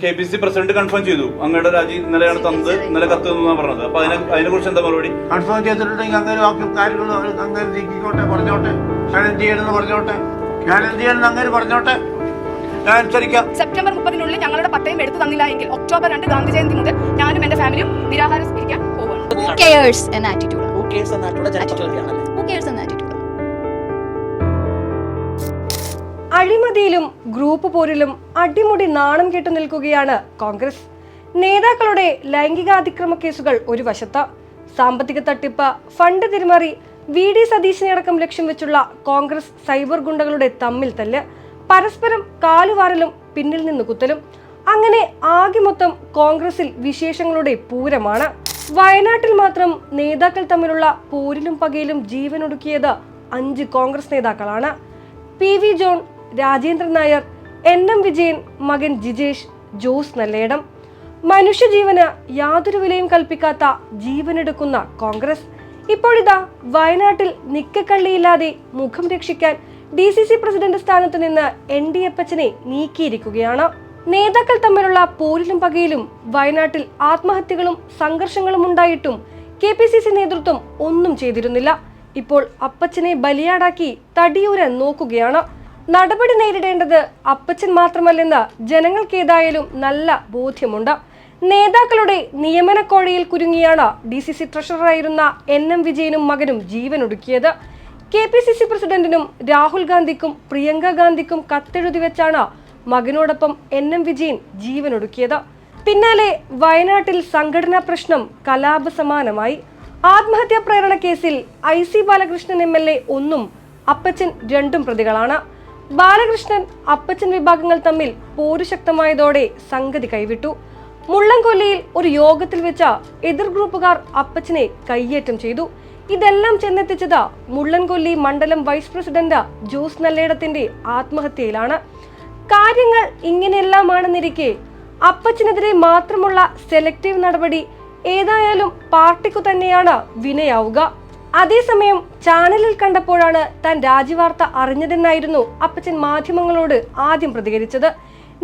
K P C president confirm ചെയ്തു അങ്ങയുടെ രാജി ഇന്നലെയാണ് തന്നത് ഇന്നലെ കത്ത് എന്നാണ് പറഞ്ഞത് അപ്പൊ അതിനെ അതിനെ കുറിച്ച് എന്താ മറുപടി കൺഫേം ചെയ്തിട്ടുണ്ടെങ്കിൽ അങ്ങനെ ബാക്കി കാര്യങ്ങൾ അങ്ങനെ നീക്കിക്കോട്ടെ പറഞ്ഞോട്ടെ ഞാൻ എന്ത് ചെയ്യണമെന്ന് പറഞ്ഞോട്ടെ ഞാൻ എന്ത് ചെയ്യണമെന്ന് അങ്ങനെ പറഞ്ഞോട്ടെ ഞാൻ അനുസരിക്കാം സെപ്റ്റംബർ മുപ്പതിനുള്ളിൽ ഞങ്ങളുടെ പട്ടയം എടുത്തു തന്നില്ല എങ്കിൽ ഒക്ടോബർ രണ്ട് ഗാന്ധി ജയന്തി മുതൽ ഞാനും എന്റെ ഫാമിലിയും നിരാഹാരം സ്വീകരിക്കാൻ പോവുകയാണ് അഴിമതിയിലും ഗ്രൂപ്പ് പോരിലും അടിമുടി നാണം കെട്ടു നിൽക്കുകയാണ് കോൺഗ്രസ്. നേതാക്കളുടെ ലൈംഗികാതിക്രമ കേസുകൾ ഒരു വശത്ത്. സാമ്പത്തിക തട്ടിപ്പ് ഫണ്ട് തിരിമറി വി ഡി സതീശിനെ ലക്ഷ്യം വെച്ചുള്ള കോൺഗ്രസ് സൈബർ ഗുണ്ടകളുടെ തമ്മിൽ തല്ല് പരസ്പരം കാലുവാരലും പിന്നിൽ നിന്ന് കുത്തലും. അങ്ങനെ ആകെ മൊത്തം കോൺഗ്രസിൽ വിശേഷങ്ങളുടെ പൂരമാണ്. വയനാട്ടിൽ മാത്രം നേതാക്കൾ തമ്മിലുള്ള പോരിലും പകയിലും ജീവനൊടുക്കിയത് അഞ്ച് കോൺഗ്രസ് നേതാക്കളാണ്. P V John Rajendran Nair N M Vijayan മകൻ ജിജേഷ് ജോസ് നല്ലേടം. മനുഷ്യജീവന് യാതൊരു വിലയും കൽപ്പിക്കാത്ത ജീവനെടുക്കുന്ന കോൺഗ്രസ്. ഇപ്പോഴിതാ വയനാട്ടിൽ നിക്കക്കള്ളിയില്ലാതെ മുഖം രക്ഷിക്കാൻ ഡി സി സി പ്രസിഡന്റ് സ്ഥാനത്ത് നിന്ന് എൻ ഡി എപ്പച്ചനെ നീക്കിയിരിക്കുകയാണ്. നേതാക്കൾ തമ്മിലുള്ള പോരിലും പകയിലും വയനാട്ടിൽ ആത്മഹത്യകളും സംഘർഷങ്ങളും ഉണ്ടായിട്ടും കെ പി സി സി നേതൃത്വം ഒന്നും ചെയ്തിരുന്നില്ല. ഇപ്പോൾ അപ്പച്ചനെ ബലിയാടാക്കി തടിയൂരാൻ നോക്കുകയാണ്. നടപടി നേരിടേണ്ടത് അപ്പച്ചൻ മാത്രമല്ലെന്ന് ജനങ്ങൾക്കേതായാലും നല്ല ബോധ്യമുണ്ട്. നേതാക്കളുടെ നിയമനക്കോഴയിൽ കുരുങ്ങിയാണ് ഡി സി സി ട്രഷററായിരുന്ന എൻ എം വിജയനും മകനും ജീവനൊടുക്കിയത്. കെ പി സി സി പ്രസിഡന്റിനും രാഹുൽ ഗാന്ധിക്കും പ്രിയങ്ക ഗാന്ധിക്കും കത്തെഴുതി വെച്ചാണ് മകനോടൊപ്പം എൻ എം വിജയൻ ജീവനൊടുക്കിയത്. പിന്നാലെ വയനാട്ടിൽ സംഘടനാ പ്രശ്നം കലാപസമാനമായി. ആത്മഹത്യാ പ്രേരണ കേസിൽ I C Balakrishnan M L A ഒന്നും അപ്പച്ചൻ രണ്ടും പ്രതികളാണ്. ബാലകൃഷ്ണൻ അപ്പച്ചൻ വിഭാഗങ്ങൾ തമ്മിൽ പോരുശക്തമായതോടെ സംഗതി കൈവിട്ടു. മുള്ളംകൊല്ലിയിൽ ഒരു യോഗത്തിൽ വെച്ച എതിർ ഗ്രൂപ്പുകാർ അപ്പച്ചനെ കയ്യേറ്റം ചെയ്തു. ഇതെല്ലാം ചെന്നെത്തിച്ചത് മുള്ളൻകൊല്ലി മണ്ഡലം വൈസ് പ്രസിഡന്റ് ജോസ് നല്ലേടത്തിന്റെ ആത്മഹത്യയിലാണ്. കാര്യങ്ങൾ ഇങ്ങനെയെല്ലാമാണെന്നിരിക്കെ അപ്പച്ചനെതിരെ മാത്രമുള്ള സെലക്റ്റീവ് നടപടി ഏതായാലും പാർട്ടിക്കു തന്നെയാണ് വിനയാവുക. അതേസമയം ചാനലിൽ കണ്ടപ്പോഴാണ് താൻ രാജിവാർത്ത അറിഞ്ഞതെന്നായിരുന്നു അപ്പച്ചൻ മാധ്യമങ്ങളോട് ആദ്യം പ്രതികരിച്ചത്.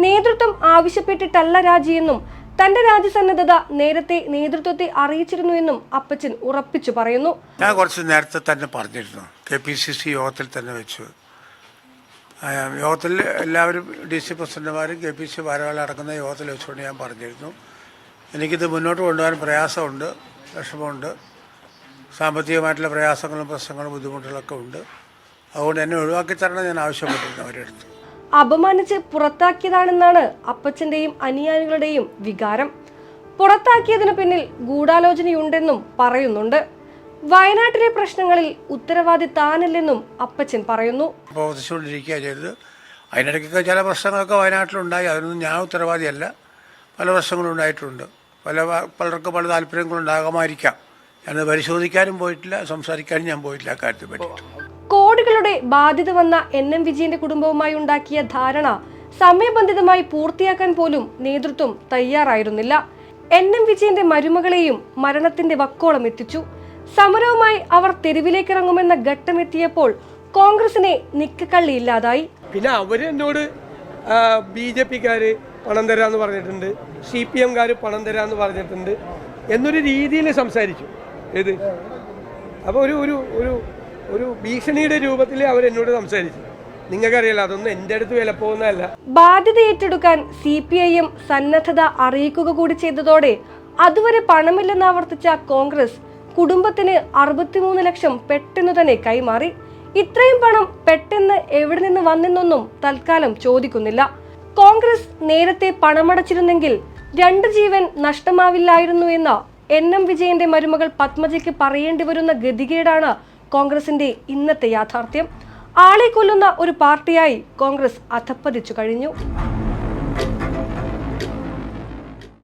നേതൃത്വം ആവശ്യപ്പെട്ടിട്ടല്ല രാജിയെന്നും തന്റെ രാജ്യസന്നദ്ധത നേരത്തെ നേതൃത്വത്തെ അറിയിച്ചിരുന്നു എന്നും അപ്പച്ചൻ ഉറപ്പിച്ചു പറയുന്നു. ഞാൻ കുറച്ച് നേരത്തെ തന്നെ പറഞ്ഞിരുന്നു. കെ പി സി സി യോഗത്തിൽ തന്നെ വെച്ചു. യോഗത്തിൽ എല്ലാവരും ഡി സി പ്രസിഡന്റുമാരും കെ പി സി ഭാരവാഹികൾ അടക്കുന്ന യോഗത്തിൽ വെച്ചുകൊണ്ട് ഞാൻ പറഞ്ഞിരുന്നു. എനിക്കിത് മുന്നോട്ട് കൊണ്ടുപോകാൻ പ്രയാസമുണ്ട് വിഷമമുണ്ട്. സാമ്പത്തികമായിട്ടുള്ള പ്രയാസങ്ങളും പ്രശ്നങ്ങളും ബുദ്ധിമുട്ടുകളൊക്കെ ഉണ്ട്. അതുകൊണ്ട് എന്നെ ഒഴിവാക്കി തരണം ഞാൻ ആവശ്യപ്പെട്ടിരുന്നു അപമാനിച്ച് പുറത്താക്കിയതാണെന്നാണ് അപ്പച്ചന്റെയും അനുയായികളുടെയും വികാരം. പുറത്താക്കിയതിനു പിന്നിൽ ഗൂഢാലോചനയുണ്ടെന്നും പറയുന്നുണ്ട്. വയനാട്ടിലെ പ്രശ്നങ്ങളിൽ ഉത്തരവാദി താനല്ലെന്നും അപ്പച്ചൻ പറയുന്നു. പ്രവർത്തിച്ചുകൊണ്ടിരിക്കുക ചെയ്തത്. അതിനിടയ്ക്കൊക്കെ ചില പ്രശ്നങ്ങളൊക്കെ വയനാട്ടിലുണ്ടായി. അതിനൊന്നും ഞാൻ ഉത്തരവാദിയല്ല. പല പ്രശ്നങ്ങളും ഉണ്ടായിട്ടുണ്ട്. പല പലർക്കും പല താല്പര്യങ്ങളുണ്ടാകാമായിരിക്കാം. ഞാനത് പരിശോധിക്കാനും പോയിട്ടില്ല സംസാരിക്കാനും ഞാൻ പോയിട്ടില്ല ആ കാര്യത്തെ പറ്റിയിട്ട്. കോടികളുടെ ബാധ്യത വന്ന എൻ എം വിജയന്റെ കുടുംബവുമായി ഉണ്ടാക്കിയ ധാരണ സമയബന്ധിതമായി പൂർത്തിയാക്കാൻ പോലും നേതൃത്വം തയ്യാറായിരുന്നില്ല. എൻ എം വിജയന്റെ മരുമകളെയും മരണത്തിന്റെ വക്കോളം എത്തിച്ചു. സമരവുമായി അവർ തെരുവിലേക്കിറങ്ങുമെന്ന ഘട്ടമെത്തിയപ്പോൾ കോൺഗ്രസിനെ നിക്കക്കള്ളിയില്ലാതായി. പിന്നെ അവർ എന്നോട് ബി ജെ പിക്കാർ പണം തരാന്ന് പറഞ്ഞിട്ടുണ്ട് സി പി എംകാർ പണം തരാന്ന് പറഞ്ഞിട്ടുണ്ട് എന്നൊരു രീതിയിൽ സംസാരിച്ചു. ഏത്? അപ്പോൾ ഒരു ഒരു ഒരു ഒരു ഭീഷണിയുടെ രൂപത്തിൽ അവരെന്നോട് സംസാരിച്ചു. നിങ്ങൾക്കറിയില്ല അതൊന്നും എന്റെ അടുത്ത് വില പോകുന്നതല്ല. ബാധ്യത ഏറ്റെടുക്കാൻ സി പി ഐ എം സന്നദ്ധത അറിയിക്കുക കൂടി ചെയ്തതോടെ അതുവരെ പണമില്ലെന്ന് ആവർത്തിച്ച കോൺഗ്രസ് കുടുംബത്തിന് അറുപത്തിമൂന്ന് ലക്ഷം പെട്ടെന്ന് തന്നെ കൈമാറി. ഇത്രയും പണം പെട്ടെന്ന് എവിടെ നിന്ന് വന്നെന്നൊന്നും തൽക്കാലം ചോദിക്കുന്നില്ല. കോൺഗ്രസ് നേരത്തെ പണമടച്ചിരുന്നെങ്കിൽ രണ്ട് ജീവൻ നഷ്ടമാവില്ലായിരുന്നു എന്ന എൻ എം വിജയന്റെ മരുമകൾ പത്മജയ്ക്ക് പറയേണ്ടി വരുന്ന ഗതികേടാണ് കോൺഗ്രസിന്റെ ഇന്നത്തെ യാഥാർത്ഥ്യം. ആളെ കൊല്ലുന്ന ഒരു പാർട്ടിയായി കോൺഗ്രസ് അധപ്പതിച്ചു കഴിഞ്ഞു.